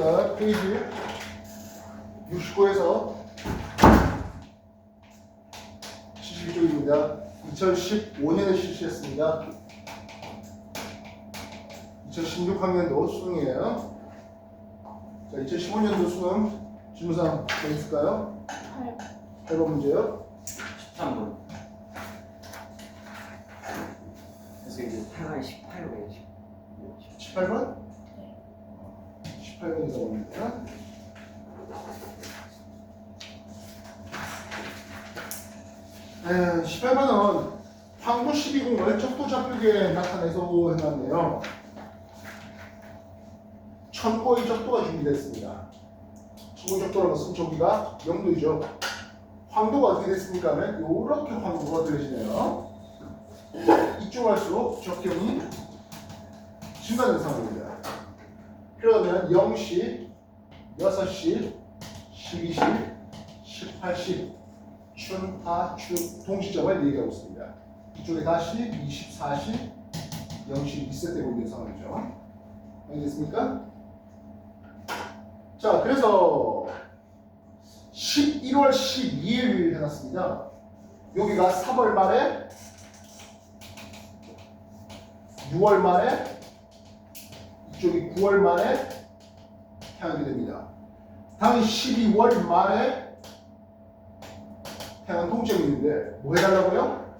자, 페이지 69에서 72쪽입니다. 2015년에 실시했습니다. 2016학년도 수능이에요. 자, 2015년도 수능 질문사항 뭐 있을까요? 8번 문제요. 13번. 그래서 이제 8번 18번에 18번? 18번이라고 봅니다. 에, 18번은 황도 12궁을 적도 좌표기에 나타내서 해놨네요. 천고의 적도가 준비됐습니다. 천고의 적도라는 것은 저기가 0도이죠. 황도가 어떻게 됐습니까? 하면 이렇게 황도가 되어지네요. 이쪽 갈수록 적경이 증가되는 상황입니다. 그러면 0시, 6시, 12시, 18시 춘, 하, 추 동시점을 얘기하고 있습니다. 이쪽에 다시 24시, 0시 리셋되고 있는 상황이죠. 알겠습니까? 자, 그래서 11월 12일 해놨습니다. 여기가 3월 말에 6월 말에 이쪽이 9월 말에 태양이 됩니다. 다음 12월 말에 태양 있는데 뭐 해달라고요?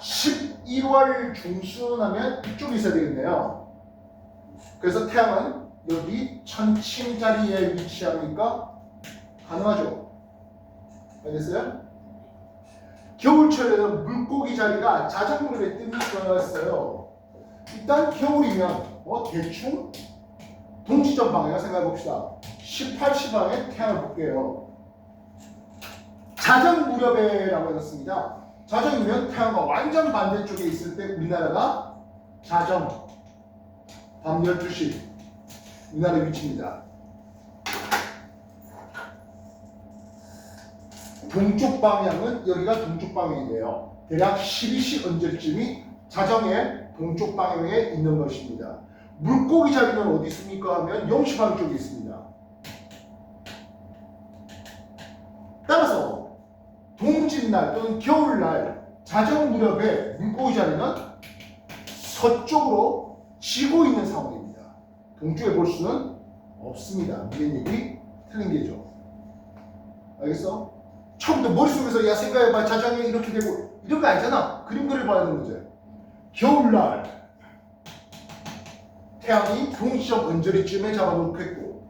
11월 중순 하면 이쪽에 있어야 되겠네요. 그래서 태양은 여기 천칭 자리에 위치하니까 가능하죠. 알겠어요? 겨울철에는 물고기 자리가 자전거에 뜸이 있어요. 일단 겨울이면 뭐 대충 동시점 방향 생각해 봅시다. 18, 10방에 태양을 볼게요. 자정 무렵에라고 해놨습니다. 자정이면 태양과 완전 반대쪽에 있을 때 우리나라가 자정 밤 12시 우리나라 위치입니다. 동쪽 방향은 여기가 동쪽 방향인데요. 대략 12시 언제쯤이 자정의 동쪽 방향에 있는 것입니다. 물고기 자리는 어디 있습니까? 하면 영시방 쪽에 있습니다. 따라서 동짓날 또는 겨울날 자정 무렵에 물고기 자리는 서쪽으로 지고 있는 상황입니다. 동쪽에 볼 수는 없습니다. 위의 얘기 틀린 게죠. 알겠어? 처음부터 머릿속에서 야 생각해봐 자정에 이렇게 되고 이런 거 아니잖아. 그림 그려봐야 하는 거지. 겨울날 태양이 동시점 언저리쯤에 잡아놓겠고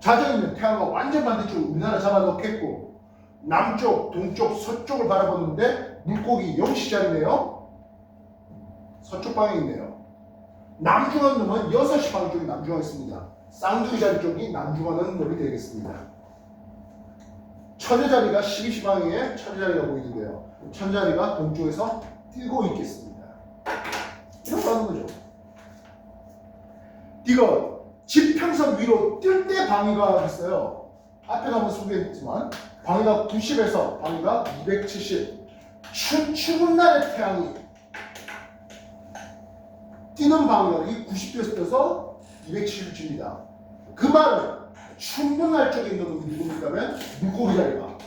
자정이면 태양과 완전 반대쪽 우리나라 잡아놓겠고 남쪽, 동쪽, 서쪽을 바라보는데 물고기 0시 자리네요. 서쪽 방향에 있네요. 남중원 놈은 6시 방향 쪽이 남중원 있습니다. 쌍둥이 자리 쪽이 남중원은 놈이 되겠습니다. 천여 자리가 12시 방향에 천여 자리가 보이는데요. 천여 자리가 동쪽에서 뛰고 있겠습니다. 이런 거 하는 거죠. 이거 지평선 위로 뛸 때 방위가 있어요. 앞에도 한번 소개했지만 방위가 90에서 방위가 270. 추, 추운 날의 태양이 뛰는 방위력이 90도에서 떠서 270입니다. 그 말은 추운 날 쪽에 있는 놈이 누굽니까 하면 물고기 자리가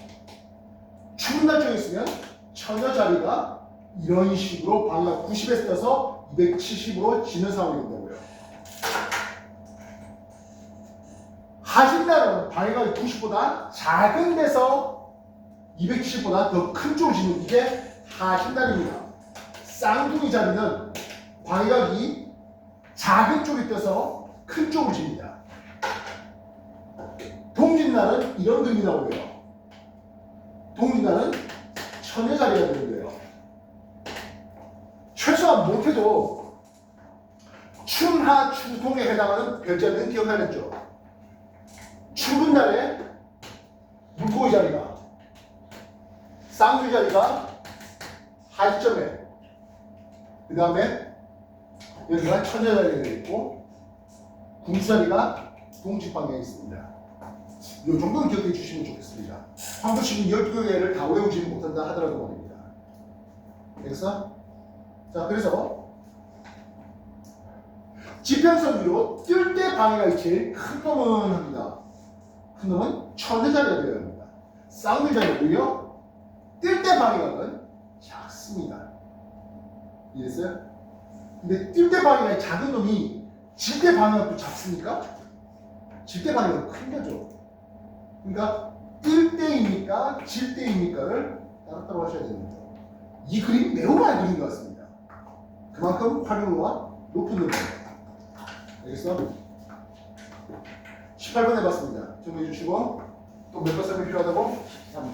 추운 날 쪽에 있으면 처녀 자리가 이런 식으로 방위가 90에서 떠서 270으로 지는 상황이 된다고요. 하신 날은 방해가 90보다 작은 데서 270보다 더 큰 쪽을 지는 이게 하신 날입니다. 쌍둥이 자리는 방해각이 작은 쪽에 떠서 큰 쪽을 집니다. 동짓날은 이런 그림이 나오고요. 동짓날은 천여 자리가 되는데요. 최소한 못해도 춘하 추동에 해당하는 별자리는 기억하겠죠. 추운 날에 물고기 자리가 쌍둥이 자리가 하시점에 그 다음에 여기가 천여 자리가 있고 궁수 자리가 동쪽 방향에 있습니다. 이 정도는 기억해 주시면 좋겠습니다. 한 번씩은 12개를 다 외우지 못한다 하더라도 말입니다. 그래서 자 그래서 지평선 위로 뛸 때 방해가 제일 큰 놈은 합니다. 큰 놈은 천대 자리가 되어야 합니다. 쌍둥이 자리고요. 뛸 때 방해각은 작습니다. 이해했어요? 근데 뛸 때 방해가 작은 놈이 질 때 방해각도 작습니까? 질 때 방해가 큰 거죠. 그러니까 뛸 때입니까? 질 때입니까를 따로따로 하셔야 됩니다. 이 그림 매우 많이 그린 것 같습니다. 그만큼 활용도가 높은 놈입니다. 알겠어? 18번 해봤습니다. 정리해 주시고 또 몇 번 설명 필요하다고? 13번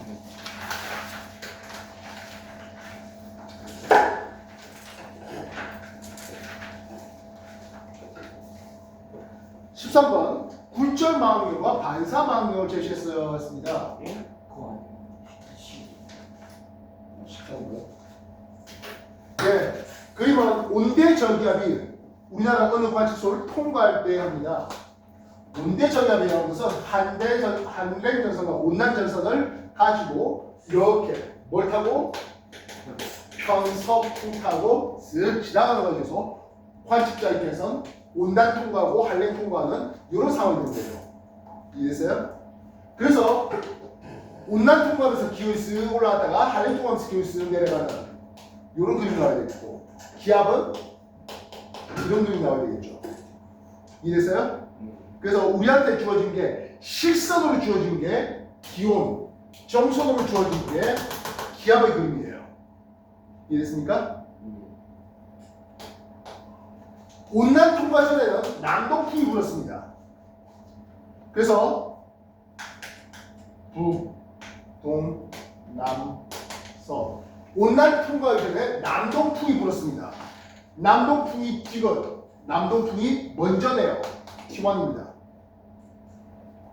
13번 굴절 망원경과 반사 망원경을 제시했어요. 했습니다. 예? 그거 아니에요 13번. 네. 그림은 온대 저기압이 우리나라 어느 관측소를 통과할 때 합니다. 온대 저기압이라는 것은 한대 전, 한랭 전선과 온난 전선을 가지고 이렇게 뭘 타고 편서풍 타고 쓱 지나가는 것에서 관측자 입장에선 온난 통과하고 한랭 통과하는 이런 상황이 거예요. 이해됐어요? 그래서 온난 통과하면서 기온이 쓱 올라갔다가 한랭 통과하면서 기온이 쓱 내려가는 이런 그림이 나와야 되겠고 기압은 이런 그림이 나와야 되겠죠. 이해됐어요? 그래서 우리한테 주어진 게 실선으로 주어진 게 기온, 정선으로 주어진 게 기압의 그림이에요. 이해됐습니까? 온난 통과 전에는 남동풍이 불었습니다. 그래서 북, 동, 남, 서 온난 통과 전에 남동풍이 불었습니다. 남동풍이 지금 남동풍이 먼저네요. T1입니다.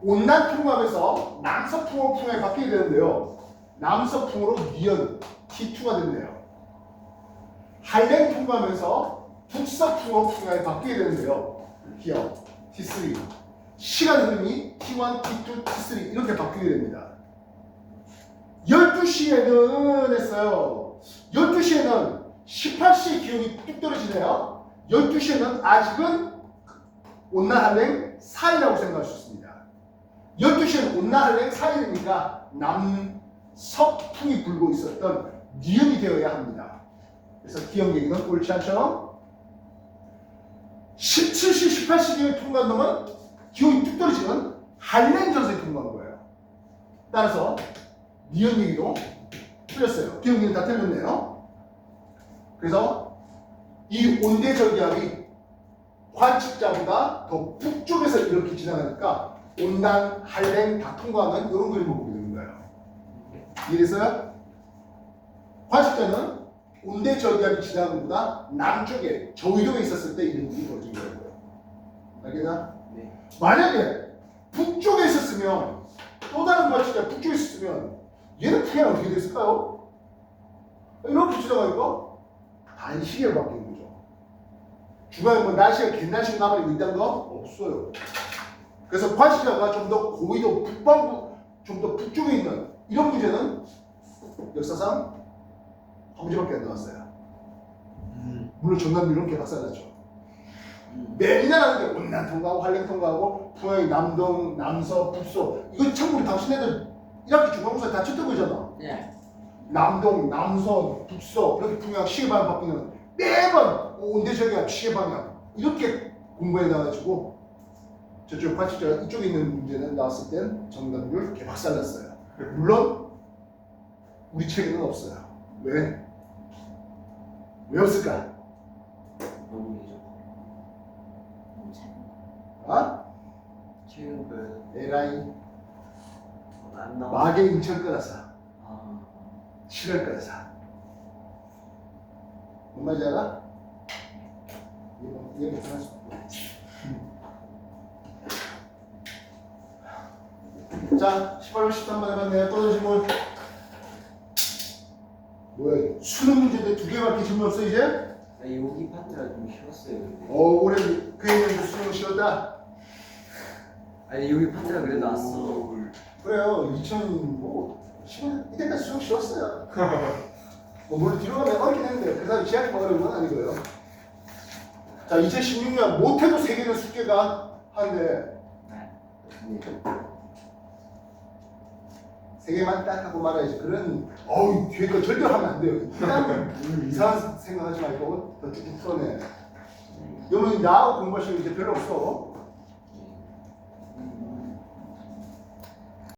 온난 통과하면서 남서풍으로 풍에 바뀌게 되는데요. 남서풍으로 니은 T2가 됐네요. 한랭 통과하면서 북서풍으로 풍에 바뀌게 되는데요. 기억 T3 시간 흐름이 T1, T2, T3 이렇게 바뀌게 됩니다. 12시에는 했어요. 12시에는 18시 기온이 뚝 떨어지네요. 12시에는 아직은 온난 한랭 사이라고 생각할 수 있습니다. 12시에는 온난 한랭 사이니까 남서풍이 불고 있었던 니은이 되어야 합니다. 그래서 기억 얘기는 옳지 않죠? 17시, 18시 기온이 통과한 놈은 기온이 뚝 떨어지는 한랭 전선이 통과한 거예요. 따라서 니은 얘기도 틀렸어요. 얘기는 다 틀렸네요. 그래서 이 온대 저기압이 관측자보다 더 북쪽에서 이렇게 지나가니까 온난, 한랭 다 통과하는 이런 그림을 보게 되는 거예요. 이래서요. 관측자는 온대 저기압이 지나가는 것보다 남쪽에 저위도에 있었을 때 이런 일이 벌어진 거예요. 알겠나? 네. 만약에 북쪽에 있었으면 또 다른 관측자 북쪽에 있었으면 얘는 태양 어떻게 됐을까요? 이렇게 지나가니까 단시계로 바뀌는 거죠. 중간에 뭐 날씨가 갯날씨가 남아있고 있다는 거 없어요. 그래서 관측자가 좀 더 고위도 북방부, 좀 더 북쪽에 있는 이런 문제는 역사상 한 문제밖에 안 나왔어요. 물론 전남미는 개박살났죠. 매니나라는 게 온난 통과하고 한랭 통과하고 풍양이 남동, 남서, 북서 이거 참고로 당신네들 1학기 중간고사에 다 쳤던 거잖아. 네. 남동, 남서, 북서 이렇게 풍양 시계방 바뀌는 매번 온대적이야 시계방향 이렇게 공부해 나가지고 저쪽 관측자 이쪽에 있는 문제는 나왔을 땐 정답률 개박살났어요. 물론 우리 책에는 없어요. 왜? 왜 없을까? 너무 예죠 아? 최근 그 에라이 나와 마계 인천 끌어서 아. 7월 끌어서 뭔 말인지 알아? 얘 못할 수 없고 자 18번 13번 해봤네요 또 다른 질문. 뭐야 이거? 수능 문제인데 두 개밖에 질문 없어 이제? 아, 여기 파트가 좀 쉬웠어요 근데. 어 올해 그 얘기는 수능 쉬웠다? 아니 여기 파트가 그래도 왔어 그래요 2000뭐 10년 이때까지 수능 쉬웠어요 뭐 물론 뒤로 가면 어렵긴 했는데 그 사람 지하철 어려운 건 아니고요 자 2016년 못해도 세 개는 숙제가 한데 네. 세 개만 딱 하고 말아야지. 그런 어우 뒤에 거 절대 하면 안 돼요. 이상한 이상한 생각하지 말고 더 쭉쭉. 네. 여러분 나하고 공부하시면 이제 별로 없어.